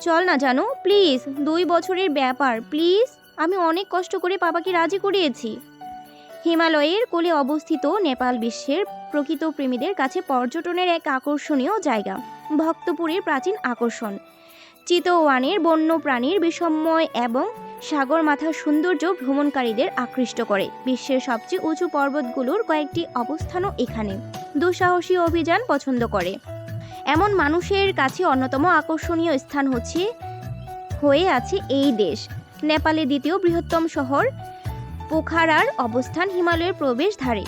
চল না জানো প্লিজ দুই বছরের ব্যাপার প্লিজ আমি অনেক কষ্ট করে বাবাকে রাজি করিয়েছি। হিমালয়ের কোলে অবস্থিত নেপাল বিশ্বের প্রকৃত প্রেমীদের কাছে পর্যটনের এক আকর্ষণীয় জায়গা, ভক্তপুরের প্রাচীন আকর্ষণ। চিতওয়ানের বন্য প্রাণীর বিষময় এবং সাগর মাথার সৌন্দর্য ভ্রমণকারীদের আকৃষ্ট করে, বিশ্বের সবচেয়ে উঁচু পর্বতগুলোর কয়েকটি অবস্থানও এখানে। দুঃসাহসী অভিযান পছন্দ করে। এমন মানুষের কাছে অন্যতম আকর্ষণীয় স্থান হচ্ছে, হয়ে আছে এই দেশ। নেপালের দ্বিতীয় বৃহত্তম শহর পোখারার অবস্থান হিমালয়ের প্রবেশ ধারে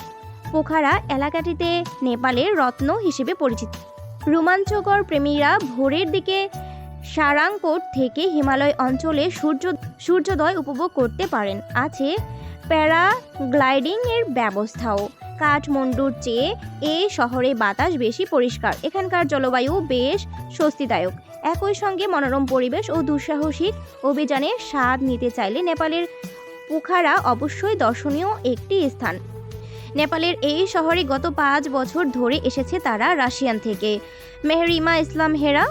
পোখারা এলাকাটিতে নেপালের রত্ন হিসেবে পরিচিত। রোমাঞ্চকর প্রেমীরা ভোরের দিকে সারাংকোট থেকে হিমালয় অঞ্চলে সূর্য, সূর্যোদয় উপভোগ করতে পারেন। আছে প্যারাগ্লাইডিং এর ব্যবস্থাও। কাঠমান্ডুর চেয়ে এই শহরে বাতাস বেশি পরিষ্কার। এখানকার জলবায়ু বেশ স্বস্তিদায়ক। একই সঙ্গে মনোরম পরিবেশ ও দুঃসাহসিক অভিযানের স্বাদ নিতে চাইলে নেপালের পুখারা অবশ্যই দর্শনীয় একটি স্থান। নেপালের এই শহরে গত পাঁচ বছর ধরে এসেছে তারা রাশিয়ান থেকে। মেহরিমা ইসলাম হেরা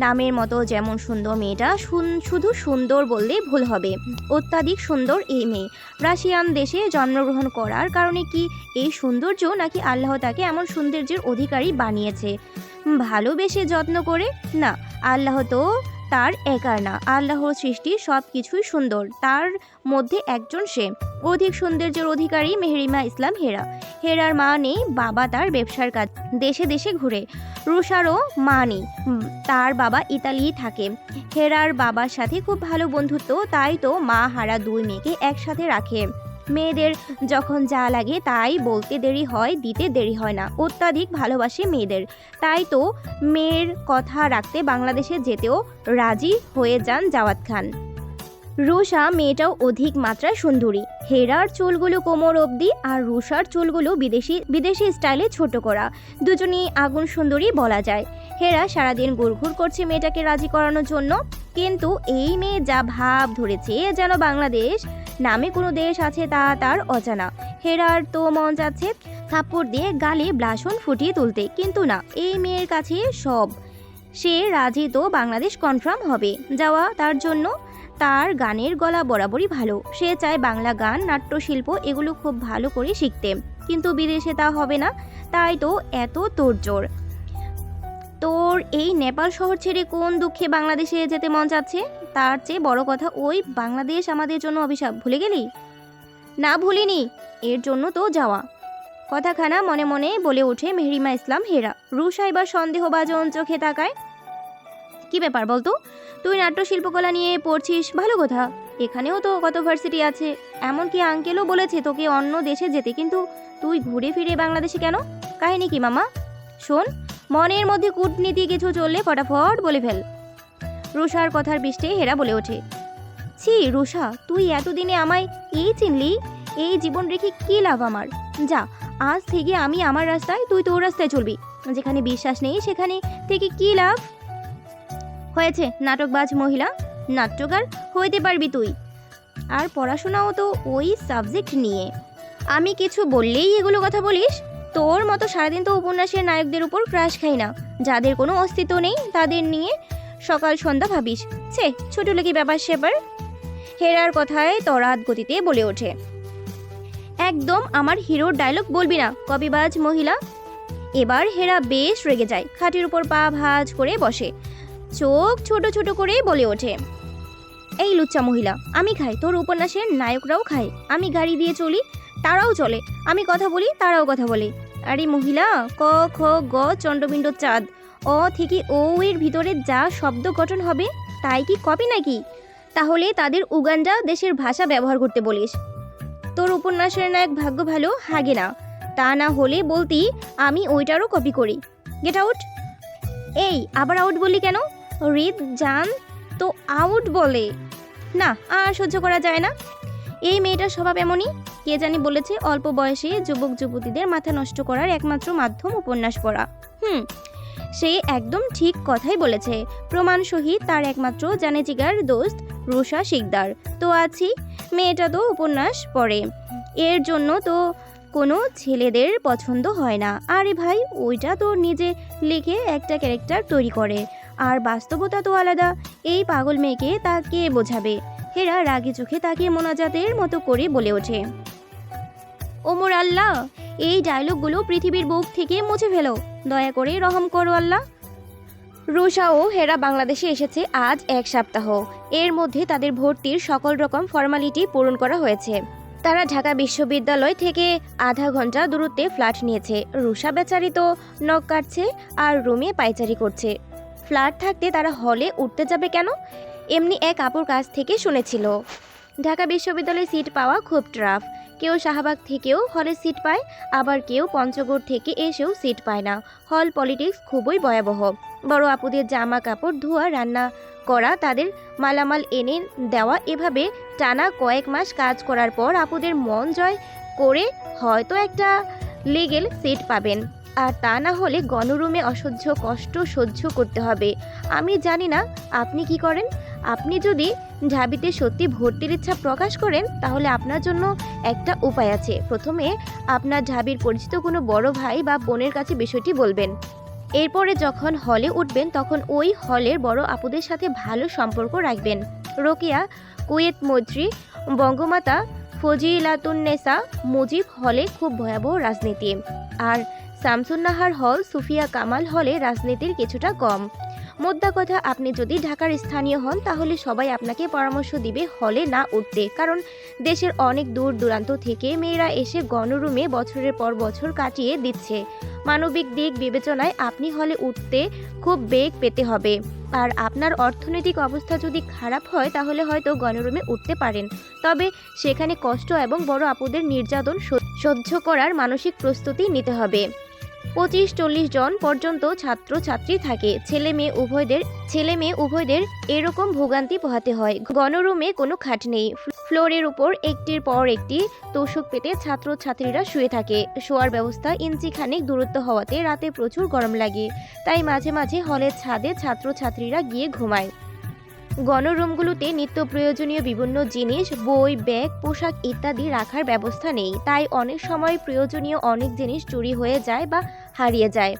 নামের মতো যেমন সুন্দর মেয়েটা শুধু সুন্দর বললে ভুল হবে। অত্যাধিক সুন্দর এই মেয়ে। রাশিয়ান দেশে জন্মগ্রহণ করার কারণে কি এই সৌন্দর্য নাকি আল্লাহ তাকে এমন সৌন্দর্যের অধিকারী বানিয়েছে? ভালোবেসে যত্ন করে? না, আল্লাহ তো তার একার না। আল্লাহর সৃষ্টি সব কিছুই সুন্দর। তার মধ্যে একজন সে। অধিক সৌন্দর্যের অধিকারী মেহরিমা ইসলাম হেরা। হেরার মা নেই, বাবা তার ব্যবসার কাজ, দেশে দেশে ঘুরে। রুষারও মা নেই তার বাবা ইতালি থাকে। হেরার বাবার সাথে খুব ভালো বন্ধুত্ব, তাই তো মা হারা দুই মেয়েকে একসাথে রাখে। মেয়েদের যখন যা লাগে তাই বলতে দেরি হয়, দিতে দেরি হয় না। অত্যাধিক ভালোবাসে মেয়েদের। তাই তো মেয়ের কথা রাখতে বাংলাদেশে যেতেও রাজি হয়ে যান জাওয়াত খান। রুষা মেয়েটাও অধিক মাত্রায় সুন্দরী। হেরার চুলগুলো কোমর অবধি আর রুষার চুলগুলো বিদেশি বিদেশি স্টাইলে ছোট করা। দুজনেই আগুন সুন্দরী বলা যায়। হেরা সারাদিন ঘুরঘুর করছে মেয়েটাকে রাজি করানোর জন্য। কিন্তু এই মেয়ে যা ভাব ধরেছে, যেন বাংলাদেশ নামে কোনো দেশ আছে তা তার অজানা। হেরার তো মন যাচ্ছে থাপ্পড় দিয়ে গালে ব্লাসন ফুটিয়ে তুলতে, কিন্তু না, এই মেয়ের কাছে সব। সে রাজি তো বাংলাদেশ কনফার্ম হবে। যাওয়া তার জন্য তার গানের গলা বরাবরই ভালো। সে চায় বাংলা গান, নাট্যশিল্প এগুলো খুব ভালো করে শিখতে। কিন্তু বিদেশে তা হবে না, তাই তো এত তোড়জোড় তোর এই নেপাল শহর ছেড়ে কোন দুঃখে বাংলাদেশে যেতে মন চাচ্ছে তার চেয়ে বড় কথা ওই বাংলাদেশ আমাদের জন্য অভিশাপ, ভুলে গেলি? না ভুলিনি, এর জন্য তো যাওয়া। কথাখানা মনে মনে বলে ওঠে মেহরিমা ইসলাম হেরা। রুশা এবার সন্দেহভাজন চোখে তাকায়। কি ব্যাপার বলতো? তুই নাট্য শিল্পকলা নিয়ে পড়ছিস, ভালো কথা। এখানেও তো কত ভার্সিটি আছে। এমনকি আঙ্কেলও বলেছে তোকে অন্য দেশে যেতে, কিন্তু তুই ঘুরে ফিরে বাংলাদেশে কেন? কাহিনী কি, মামা? শোন, মনের মধ্যে কূটনীতি কিছু চললে ফটাফট বলে ফেল। রুষার কথার বৃষ্টে হেরা বলে ওঠে। ছি, রুষা, তুই এতদিনে আমায় এই চিনলি? এই জীবন রেখে কী লাভ আমার? যা, আজ থেকে আমি আমার রাস্তায় তুই তোর রাস্তায় চলবি। যেখানে বিশ্বাস নেই, সেখানে থেকে কী লাভ? হয়েছে, নাটকবাজ মহিলা, নাট্যকার হইতে পারবি তুই। আর পড়াশোনাও তো ওই সাবজেক্ট নিয়ে। আমি কিছু বললেই এগুলো কথা বলিস? তোর মতো সারাদিন তো উপন্যাসের নায়কদের উপর ক্রাশ খাই না। যাদের কোনো অস্তিত্ব নেই, তাদের নিয়ে সকাল সন্ধ্যা ভাবিস, ছে, ছোট লোকি ব্যাপার সেবার। হেরার কথায় তরাত গতিতে বলে ওঠে। একদম আমার হিরোর ডায়লগ বলবি না, কবিবাজ মহিলা। এবার হেরা বেশ রেগে যায়, খাটের উপর পা ভাজ করে বসে। চোখ ছোট ছোট করে বলে ওঠে, এই লুচ্চা মহিলা, আমি খাই, তোর উপন্যাসের নায়করাও খায়। আমি গাড়ি দিয়ে চলি, তারাও চলে। আমি কথা বলি, তারাও কথা বলে। আরে মহিলা, ক, খ, গ চন্ডবিণ্ড চাঁদ অ থেকে ও এর ভিতরে যা শব্দ গঠন হবে, তাই কি কপি নাকি? তাহলে তাদের উগান্ডা দেশের ভাষা ব্যবহার করতে বলিস। তোর উপন্যাসের নায়ক ভাগ্য ভালো, হাগে না। তা না হলে বলতি, আমি ওইটারও কপি করি। গেট আউট এই, আবার আউট বলি কেন? রিদ জান, তো আউট বলে। না, আর সহ্য করা যায় না। এই মেয়েটার স্বভাব এমনই, কে জানি বলেছে, অল্প বয়সে যুবক যুবতীদের মাথা নষ্ট করার একমাত্র মাধ্যম উপন্যাস পড়া। হুম সে একদম ঠিক কথাই বলেছে। প্রমাণ সহিত তার একমাত্র জানে জিগার দোস্ত রুষা শিকদার। তো আছি, মেয়েটা তো উপন্যাস পড়ে। এর জন্য তো কোনো ছেলেদের পছন্দ হয় না। আরে ভাই, ওইটা তো নিজে লিখে একটা ক্যারেক্টার তৈরি করে। আর বাস্তবতা তো আলাদা। এই পাগল মেয়েকে তা কে বোঝাবে? হেরা রাগি চোখে তাকে মোনাজাতের মতো করে বলে ওঠে। ওমর আল্লাহ, এই ডায়লগগুলো পৃথিবীর বুক থেকে মুছে ফেলো। দয়া করে রহম করো আল্লাহ। রুষা ও হেরা বাংলাদেশে এসেছে আজ এক সপ্তাহ। এর মধ্যে তাদের ভর্তির সকল রকম ফর্মালিটি পূরণ করা হয়েছে। তারা ঢাকা বিশ্ববিদ্যালয় থেকে আধা ঘণ্টা দূরত্বে ফ্ল্যাট নিয়েছে। রুষা বেচারি তো নখ কাটছে আর রুমে পাইচারি করছে। ফ্ল্যাট থাকতে তারা হলে উঠতে যাবে কেন? এমনি এক আপুর কাছ থেকে শুনেছিল। ঢাকা বিশ্ববিদ্যালয়ে সিট পাওয়া খুব ট্রাফ কেউ শাহবাগ থেকেও হলে সিট পায়, আবার কেউ পঞ্চগড় থেকে এসেও সিট পায় না। হল পলিটিক্স খুবই ভয়াবহ। বড় আপুদের জামা কাপড়, ধোয়া, রান্না করা, তাদের মালামাল এনে দেওয়া, এভাবে টানা কয়েক মাস কাজ করার পর আপুদের মন জয় করে হয়তো একটা লিগেল সিট পাবেন। আর তা না হলে গণরুমে অসহ্য কষ্ট সহ্য করতে হবে। আমি জানি না, আপনি কি করেন? আপনি যদি ঢাবিতে সত্যি ভর্তির ইচ্ছা প্রকাশ করেন, তাহলে আপনার জন্য একটা উপায় আছে। প্রথমে আপনার ঢাবির পরিচিত কোনো বড় ভাই বা বোনের কাছে বিষয়টি বলবেন। এরপরে যখন হলে উঠবেন, তখন ওই হলের বড় আপুদের সাথে ভালো সম্পর্ক রাখবেন। রোকেয়া, কুয়েত মৈত্রী, বঙ্গমাতা ফজিলাতুন্নেসা মুজিব হলে খুব ভয়াবহ রাজনীতি। আর শামসুন্নাহার হল সুফিয়া কামাল হলে রাজনীতির কিছুটা কম। মোদ্দা কথা, আপনি যদি ঢাকার স্থানীয় হন, তাহলে সবাই আপনাকে পরামর্শ দিবে হলে না উঠতে। কারণ দেশের অনেক দূর দূরান্ত থেকে মেয়েরা এসে গণরুমে বছরের পর বছর কাটিয়ে দিচ্ছে। মানবিক দিক বিবেচনায় আপনি হলে উঠতে খুব বেগ পেতে হবে। আর আপনার অর্থনৈতিক অবস্থা যদি খারাপ হয়, তাহলে হয়তো গণরুমে উঠতে পারেন। তবে সেখানে কষ্ট এবং বড় আপুদের নির্যাতন সহ্য- করার মানসিক প্রস্তুতি নিতে হবে। পঁচিশ চল্লিশ জন পর্যন্ত ছাত্র ছাত্রী থাকে। ছেলে মেয়ে উভয়দের, ছেলে মেয়ে উভয়দের এরকম ভোগান্তি পোহাতে হয়। গণরুমে কোনো খাট নেই। ফ্লোরের উপর একটির পর একটি তোষক পেতে ছাত্র ছাত্রীরা শুয়ে থাকে। শোয়ার ব্যবস্থা ইঞ্চিখানেক দূরত্ব হওয়াতে রাতে প্রচুর গরম লাগে। তাই মাঝে মাঝে হলের ছাদে ছাত্র ছাত্রীরা গিয়ে ঘুমায়। গণরুমগুলোতে নিত্য প্রয়োজনীয় বিভিন্ন জিনিস, বই, ব্যাগ, পোশাক ইত্যাদি রাখার ব্যবস্থা নেই। তাই অনেক সময় প্রয়োজনীয় অনেক জিনিস চুরি হয়ে যায় বা হারিয়ে যায়।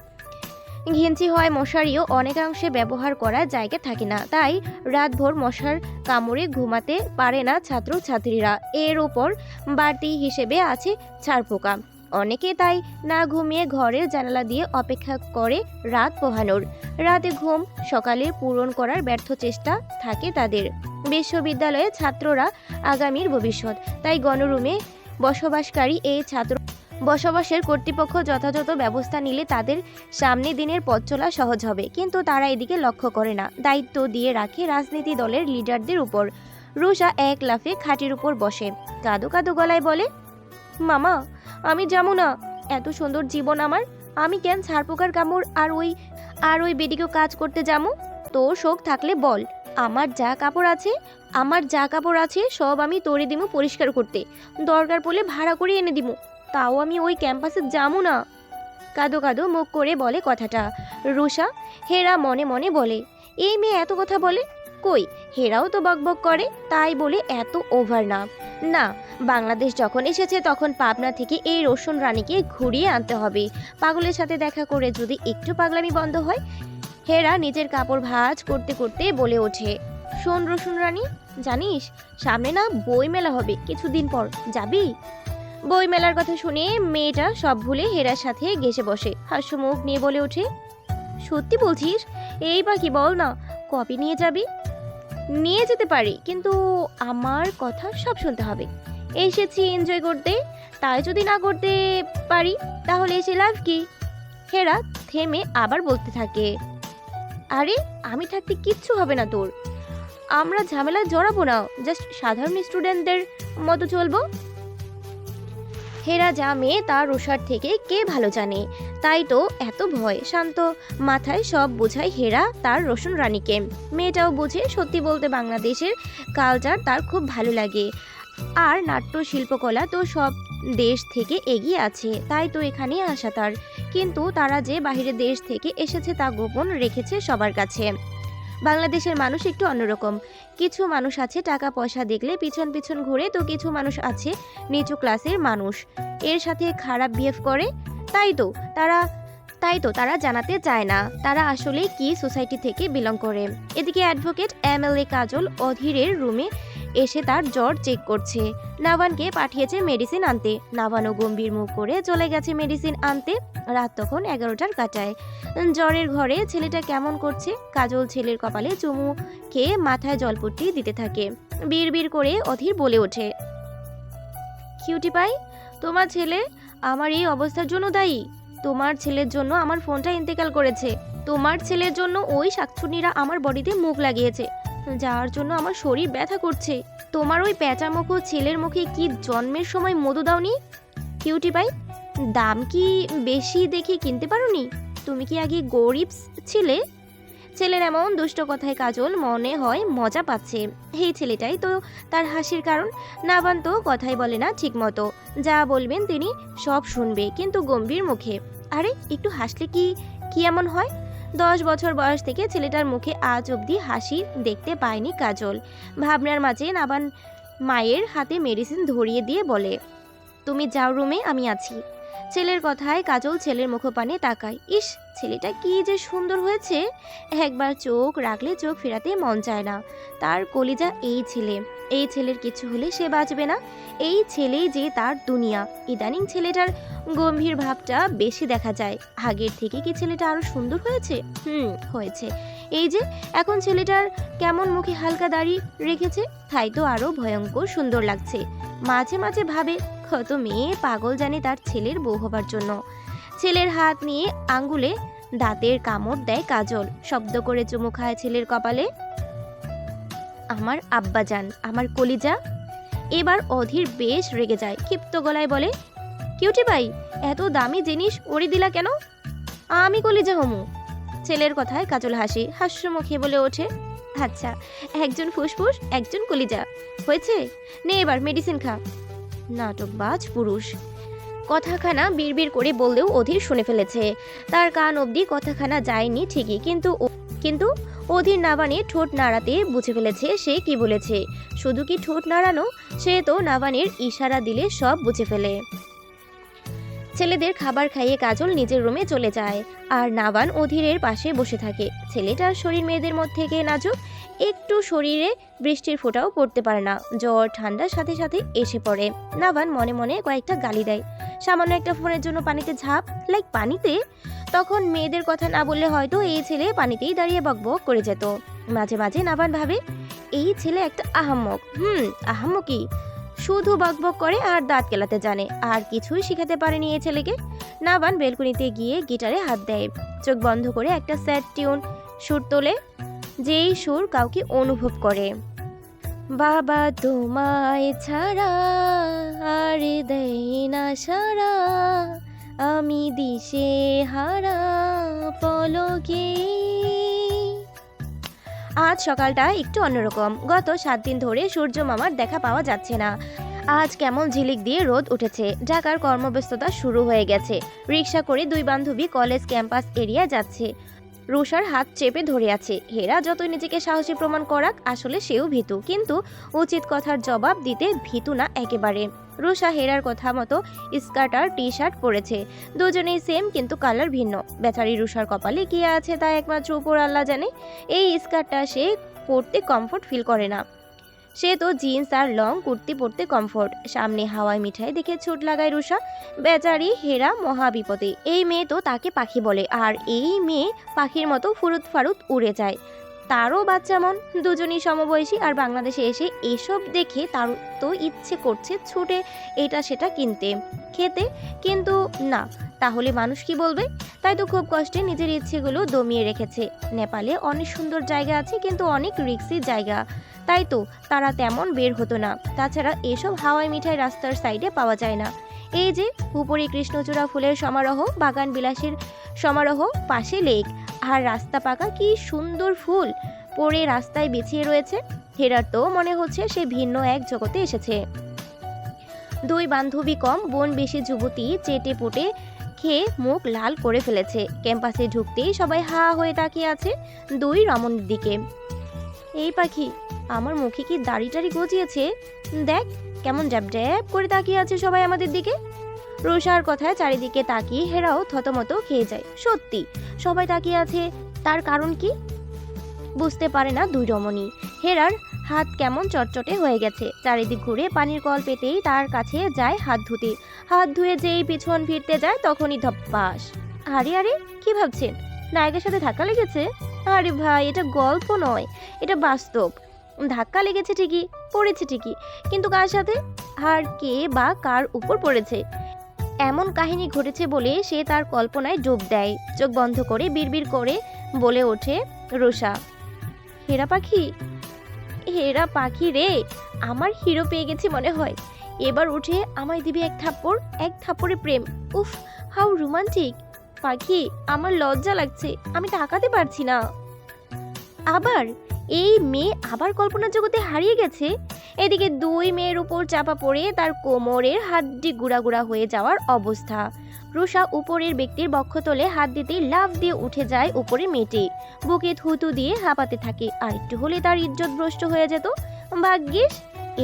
ঘিঞ্চি হয় মশারিও অনেকাংশে ব্যবহার করার জায়গা থাকে না। তাই রাতভর মশার কামড়ে ঘুমাতে পারে না ছাত্র ছাত্রীরা এর ওপর বাড়তি হিসেবে আছে ছাড়পোকা। অনেকে তাই না ঘুমিয়ে ঘরের জানালা দিয়ে অপেক্ষা করে রাত পোহানোর। রাতে ঘুম সকালে পূরণ করার ব্যর্থ চেষ্টা থাকে তাদের। বিশ্ববিদ্যালয়ে ছাত্ররা আগামীর ভবিষ্যৎ, তাই গণরুমে বসবাসকারী এই ছাত্র বসবাসের কর্তৃপক্ষ যথাযথ ব্যবস্থা নিলে তাদের সামনে দিনের পথ চলা সহজ হবে। কিন্তু তারা এদিকে লক্ষ্য করে না। দায়িত্ব দিয়ে রাখে রাজনীতি দলের লিডারদের উপর। রুষা এক লাফে খাটের উপর বসে। কাদো কাদো গলায় বলে, মামা আমি যাব না। এত সুন্দর জীবন আমার। আমি কেন ছাড়পোকার কামড় আর ওই আর ওই বেডিকেও কাজ করতে যাব? তোর শোক থাকলে বল। আমার যা কাপড় আছে, আমার যা কাপড় আছে, সব আমি তোরে দিমু পরিষ্কার করতে। দরকার পড়লে ভাড়া করে এনে দিমু। তাও আমি ওই ক্যাম্পাসে যাব না। কাদো কাদো মুখ করে বলে কথাটা। রুষা, হেরা মনে মনে বলে, এই মেয়ে এত কথা বলে? কই? হেরাও তো বকবক করে, তাই বলে এত ওভার না না বাংলাদেশ যখন এসেছে তখন পাবনা থেকে এই রোশন রানীকে ঘুরিয়ে আনতে হবে। পাগলের সাথে দেখা করে যদি একটু পাগলামি বন্ধ হয়, হেরা নিজের কাপড় ভাজ করতে করতে বলে ওঠে, শোন রসুন রানী, জানিস, সামনে না বই মেলা হবে, কিছুদিন পর, যাবি? বই মেলার কথা শুনে মেয়েটা সব ভুলে হেরার সাথে ঘেসে বসে, হাস্যমুখ নিয়ে বলে ওঠে, সত্যি বলছিস? এই বা কি বল না কপি নিয়ে যাবি? নিয়ে যেতে পারি, কিন্তু আমার কথা সব শুনতে হবে। এসেছি এনজয় করতে, তাই যদি না করতে পারি, তাহলে এসে লাভ কি? হেরা থেমে আবার বলতে থাকে, আরে, আমি থাকতে কিচ্ছু হবে না তোর। আমরা ঝামেলায় জড়াবো না জাস্ট সাধারণ স্টুডেন্টদের মতো চলবো? হেরা যা মেয়ে তার রোষার থেকে কে ভালো জানে? তাই তো এত ভয়। শান্ত মাথায় সব বোঝায় হেরা তার রসুন রানীকে। মেয়েটাও বোঝে সত্যি বলতে বাংলাদেশের কালচার তার খুব ভালো লাগে। আর নাট্য, শিল্পকলা তো সব দেশ থেকে এগিয়ে আছে, তাই তো এখানে আসা তার। কিন্তু তারা যে বাহিরের দেশ থেকে এসেছে তা গোপন রেখেছে সবার কাছে। বাংলাদেশের মানুষ একটু অন্যরকম। কিছু মানুষ আছে টাকা পয়সা দেখলে পিছন পিছন ঘুরে, তো কিছু মানুষ আছে নিচু ক্লাসের মানুষ। এর সাথে খারাপ বিহেভ করে। তাই তো, তারা, তাই তো তারা জানাতে চায় না। তারা আসলে কি সোসাইটি থেকে বিলং করে? এদিকে অ্যাডভোকেট এম এল এ কাজল অধীরের রুমে এসে তার জ্বর চেক করছে। নাভানকে পাঠিয়েছে মেডিসিন আনতে। নাভানও গম্ভীর মুখ করে চলে গেছে মেডিসিন আনতে। রাত তখন এগারোটার কাটায়। জ্বরের ঘরে ছেলেটা কেমন করছে? কাজল ছেলের কপালে চুমু খেয়ে মাথায় জলপট্টি দিতে থাকে। বিড় বিড় করে অধীর বলে ওঠে, কিউটি পাই, তোমার ছেলে আমার এই অবস্থার জন্য দায়ী। তোমার ছেলের জন্য আমার ফোনটা ইন্তেকাল করেছে। তোমার ছেলের জন্য ওই শাকচুনিরা আমার বডিতে মুখ লাগিয়েছে। যার জন্য আমার শরীর ব্যথা করছে। তোমার ওই প্যাঁচা মুখো ছেলের মুখে কি জন্মের সময় মধু দাওনি? কিউটি পাই দাম কি বেশি দেখে কিনতে পারোনি? তুমি কি আগে গরিব ছিলে? ছেলের এমন দুষ্ট কথায় কাজল মনে হয় মজা পাচ্ছে। এই ছেলেটাই তো তার হাসির কারণ। নাবান তো কথাই বলে না ঠিক মতো যা বলবেন তিনি সব শুনবে, কিন্তু গম্ভীর মুখে। আরে, একটু হাসলে কি কি এমন হয়? দশ বছর বয়স থেকে ছেলেটার মুখে আজ অবধি হাসি দেখতে পায়নি কাজল। ভাবনার মাঝে নাবান মায়ের হাতে মেডিসিন ধরিয়ে দিয়ে বলে, তুমি যাও রুমে, আমি আছি। ছেলের কথায় কাজল ছেলের মুখপানে তাকায়। ইস, ছেলেটা কি যে সুন্দর হয়েছে! একবার চোখ রাখলে চোখ ফেরাতে মন চায় না। তার কলিজা এই ছেলে। এই ছেলের কিছু হলে সে বাঁচবে না। এই ছেলে যে তার দুনিয়া। ইদানিং ছেলেটার গম্ভীর ভাবটা বেশি দেখা যায়। আগের থেকে কি ছেলেটা আরও সুন্দর হয়েছে? হুম, হয়েছে। এই যে, এখন ছেলেটার কেমন মুখে হালকা দাড়ি রেখেছে, তাই তো আরও ভয়ঙ্কর সুন্দর লাগছে। মাঝে মাঝে ভাবে, কত মেয়ে পাগল জানে তার ছেলের বউ হবার জন্য। ছেলের হাত নিয়ে আঙ্গুলে দাঁতের কামড় দেয় কাজল। শব্দ করে চুমু খায় ছেলের কপালে। আমার আব্বাজান, আমার কলিজা। এবার অধীর বেশ রেগে যায়, ক্ষিপ্ত গলায় বলে, কিউটি ভাই, এত দামি জিনিস ওরে দিলা কেন? আমি কলিজা হমু। ছেলের কথায় কাজল হাসি, হাস্যমুখে বলে ওঠে আচ্ছা একজন ফুসফুস, একজন কলিজা। হয়েছে? নে এবার মেডিসিন খা। নাটকবাজ পুরুষ। কথাখানা বিড়বিড় করে বললেও অধীর শুনে ফেলেছে। তার কান অবধি কথাখানা যায়নি ঠিকই, কিন্তু কিন্তু অধীর নাবানে ঠোঁট নাড়াতে বুঝে ফেলেছে সে কি বলেছে। শুধু কি ঠোঁট নাড়ানো? সে তো নাবানের ইশারা দিলে সব বুঝে ফেলে। ছেলেদের খাবার খাইয়ে কাজল নিজের রুমে চলে যায়। আর নাবান অধীরের পাশে বসে থাকে। ছেলেটার শরীর মেয়েদের মধ্যে থেকে নাজুক? একটু শরীরে বৃষ্টির ফোঁটাও পড়তে পারে না। জ্বর ঠান্ডার সাথে সাথে এসে পড়ে। নাবান মনে মনে কয়েকটা গালি দেয়। সামান্য একটা ফোনের জন্য পানিতে ঝাঁপ লাইক পানিতে? তখন মেয়েদের কথা না বললে হয়তো এই ছেলে পানিতেই দাঁড়িয়ে বকবক করে যেত। মাঝে মাঝে নাবান ভাবে, এই ছেলে একটা আহাম্মক। হুম, আহাম্মকি শুধু বকবক করে আর দাঁত কেলাতে জানে। আর কিছুই শিখাতে পারেনি এই ছেলেকে। নাবান বেলকুনিতে গিয়ে গিটারে হাত দেয়। চোখ বন্ধ করে একটা স্যাড টিউন সুর তোলে। যেই সুর কাউকে অনুভব করে। বাবা তোমায় ছাড়া আর দেয় না সারা আমি দিশে হারা পলকে। আজ সকালটা একটু অন্যরকম। গত সাত দিন ধরে সূর্য মামার দেখা পাওয়া যাচ্ছে না। আজ কেমন ঝিলিক দিয়ে রোদ উঠেছে। ঢাকার কর্মব্যস্ততা শুরু হয়ে গেছে। রিক্সা করে দুই বান্ধবী কলেজ ক্যাম্পাস এরিয়া যাচ্ছে। রুষার হাত চেপে ধরে আছে। হেরা যতই নিজেকে সাহসী প্রমাণ করাক, আসলে সেও ভীতু। কিন্তু উচিত কথার জবাব দিতে ভীতু না একেবারে। রুষা হেরার কথা মতো স্কার্ট আর টি শার্ট পরেছে। দুজনেই সেম কিন্তু কালার ভিন্ন। বেচারি রুষার কপালে কি আছে তা একমাত্র উপর আল্লাহ জানে। এই স্কার্টটা সে পরতে কমফোর্ট ফিল করে না। সে তো জিন্স আর লং কুর্তি পরতে কমফোর্ট সামনে হাওয়ায় মিঠাই দেখে ছুট লাগায় রুষা বেচারি হেরা মহা বিপদে এই মেয়ে তো তাকে পাখি বলে, আর এই মেয়ে পাখির মতো ফুরুত ফারুত উড়ে যায়। তারও বাচ্চা মন। দুজনই সমবয়সী আর বাংলাদেশে এসে এসব দেখে তার তো ইচ্ছে করছে ছুটে এটা সেটা কিনতে। খেতে। কিন্তু না তাহলে মানুষ কি বলবে? তাই তো খুব কষ্টে নিজের ইচ্ছেগুলো দমিয়ে রেখেছে। নেপালে অনেক সুন্দর জায়গা আছে, কিন্তু অনেক রিক্সি জায়গা। তাই তো, তারা তেমন বের হতো না। তাছাড়া এসব হাওয়াই মিঠাই রাস্তার সাইডে পাওয়া যায় না। এই যে, উপরে কৃষ্ণচূড়া ফুলের সমারোহ, বাগান বিলাসের সমারোহ, পাশে লেক। আর রাস্তা পাকা কি সুন্দর ফুল! পরে রাস্তায় বিছিয়ে রয়েছে। হেরার তো মনে হচ্ছে সে ভিন্ন এক জগতে এসেছে। দুই বান্ধবী কম, বোন বেশি যুবতী চেটে পুটে খেয়ে মুখ লাল করে ফেলেছে। ক্যাম্পাসে ঢুকতেই সবাই হা হয়ে তাকিয়ে আছে দুই রমণীর দিকে। এই পাখি, আমার মুখে কি দাড়ি টাড়ি গজিয়েছে? দেখ, কেমন ড্যাব ড্যাব করে তাকিয়ে আছে সবাই আমাদের দিকে। রোষার কথায় চারিদিকে তাকিয়ে হেরাও থতমত খেয়ে যায়। সত্যি, সবাই তাকিয়ে আছে, তার কারণ কি? বুঝতে পারে না দুই রমণী। হেরার হাত কেমন চটচটে হয়ে গেছে। চারিদিক ঘুরে পানির কল পেতেই তার কাছে যায় হাত ধুতে। হাত ধুয়ে যেই পিছন ফিরতে যায় তখনই ধপ্পাস। আরে আরে, কি ভাবছেন? নায়কের সাথে ধাক্কা লেগেছে? আরে ভাই, এটা গল্প নয়, এটা বাস্তব। ধাক্কা লেগেছে ঠিকই, পড়েছে ঠিকই, কিন্তু কার সাথে? আর কে বা কার উপর পড়েছে? এমন কাহিনী ঘটেছে বলে সে তার কল্পনায় ডুব দেয়। চোখ বন্ধ করে বিড়বিড় করে বলে ওঠে রোষা। হেরা পাখি? হেরা পাখি রে। আমার হিরো পেয়ে গেছি মনে হয়। এবার উঠে আমায় দিবি এক থাপ্পড়, এক থাপ্পড়ে প্রেম। উফ, হাউ রোমান্টিক। পাখি, আমার লজ্জা লাগছে, আমি তাকাতে পারছি না। আবার, এই মেয়ে আবার কল্পনা জগতে হারিয়ে গেছে। এদিকে দুই মেয়ের উপর চাপা পড়ে তার কোমরের হাড্ডি গুড়া গুড়া হয়ে যাওয়ার অবস্থা। রুষা উপরের ব্যক্তির বক্ষতলে হাত দিতেই লাফ দিয়ে উঠে যায় উপরে মেয়েটি। বুকে থুতু দিয়ে হাঁপাতে থাকে। আর একটু হলে তার ইজ্জত ভ্রষ্ট হয়ে যেত। ভাগ্যিস,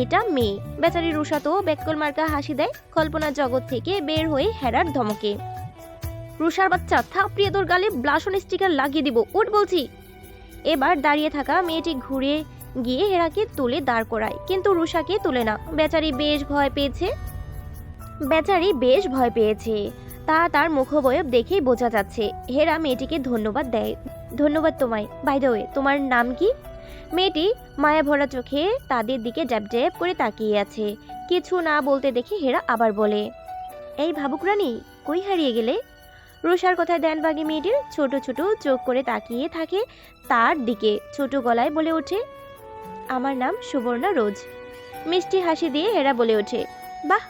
এটা মেয়ে। বেচারি রুষা তো বেকল মার্কা হাসি দেয়, কল্পনা জগৎ থেকে বের হয়ে হেরার ধমকে। রুষার বাচ্চা থাপড়িয়ে তোর গালে ব্লাশন স্টিকার লাগিয়ে দিব, উঠ বলছি। এবার দাঁড়িয়ে থাকা মেয়েটি ঘুরে গিয়ে হেরাকে তুলে দাঁড় করায়, কিন্তু রুষাকে তুলে না। বেচারি বেশ ভয় পেয়েছে। বেচারি বেশ ভয় পেয়েছে। তা তার মুখবয়ব দেখেই বোঝা যাচ্ছে। হেরা মেয়েটিকে ধন্যবাদ দেয়। ধন্যবাদ তোমায়। বাই দ্য ওয়ে তোমার নাম কি? মেয়েটি মায়া ভরা চোখে তাদের দিকে জ্যাব জ্যাব করে তাকিয়ে আছে। কিছু না বলতে দেখে হেরা আবার বলে, এই ভাবুক রানী, কই হারিয়ে গেলে? রুষার কথায় দেন বাগে মেয়েটির ছোট ছোট চোখ করে তাকিয়ে থাকে তার দিকে। ছোট গলায় বলে ওঠে, আমার নাম সুবর্ণা রোজ। মিষ্টি হাসি দিয়ে হেরা বলে ওঠে, বাহ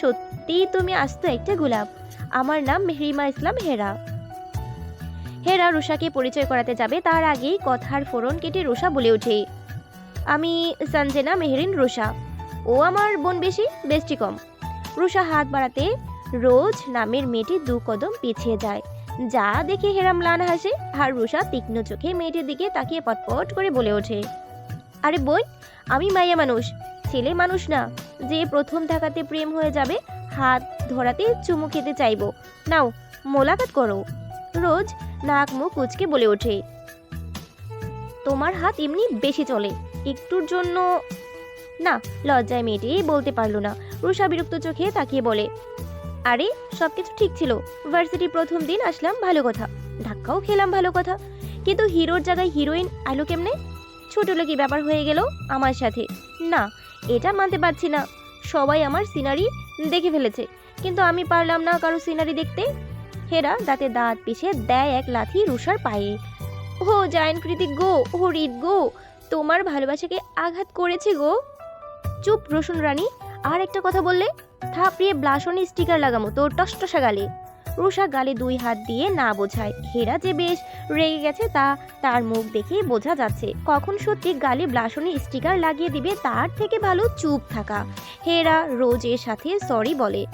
সত্যি তুমি আস্ত একটা গোলাপ। আমার নাম মেহরিমা ইসলাম হেরা। হেরা রুষাকে পরিচয় করাতে যাবে, তার আগেই কথার ফোরন কেটে রুষা বলে ওঠে। আমি সঞ্জেনা মেহরিন রুষা ও আমার বোন বেশি বেশটি কম। রুষা হাত বাড়াতে রোজ নামের মেয়েটি দু কদম পিছিয়ে যায়। যা দেখে হেরা ম্লান হাসে আর রুষা তীক্ষ্ণ চোখে মেয়েটির দিকে তাকিয়ে পটপট করে বলে ওঠে। আরে বোন, আমি মাইয়া মানুষ। ছেলে মানুষ না, যে প্রথম থাকাতে প্রেম হয়ে যাবে হাত ধরাতে চুমু খেতে চাইব। নাও, মোলাকাত করো। রোজ নাক মুখ কুচকে বলে ওঠে। তোমার হাত এমনি বেশি চলে। একটুর জন্য না, লজ্জায় মেয়েটি বলতে পারল না। রুষা বিরক্ত চোখে তাকিয়ে বলে, আরে সব কিছু ঠিক ছিল। ভার্সিটি প্রথম দিন আসলাম ভালো কথা। ধাক্কাও খেলাম ভালো কথা। কিন্তু হিরোর জায়গায় হিরোইন আলো কেমনে? ছোট লোকি ব্যাপার হয়ে গেল আমার সাথে। না, এটা মানতে পারছি না। সবাই আমার সিনারি দেখে ফেলেছে। কিন্তু আমি পারলাম না কারও সিনারি দেখতে। হেরা দাঁতে দাঁত পিষে দেয় এক লাথি রুষার পায়ে। ও জায়ন কৃতিক গো, ও রিত গো, তোমার ভালোবাসাকে আঘাত করেছে গো। চুপ রসুন রানী, আর একটা কথা বললে? থাপড়িয়ে ব্লাশনি স্টিকার লাগামো, তোর টসটসা গালে। রুষা গালে দুই হাত দিয়ে না বোঝায়। হেরা যে বেশ রেগে গেছে তা তার মুখ দেখেই বোঝা যাচ্ছে, কখন সত্যি গালে ব্লাসনে স্টিকার লাগিয়ে দিবে তার থেকে ভালো চুপ থাকা। হেরা রোজের সাথে সরি বলে।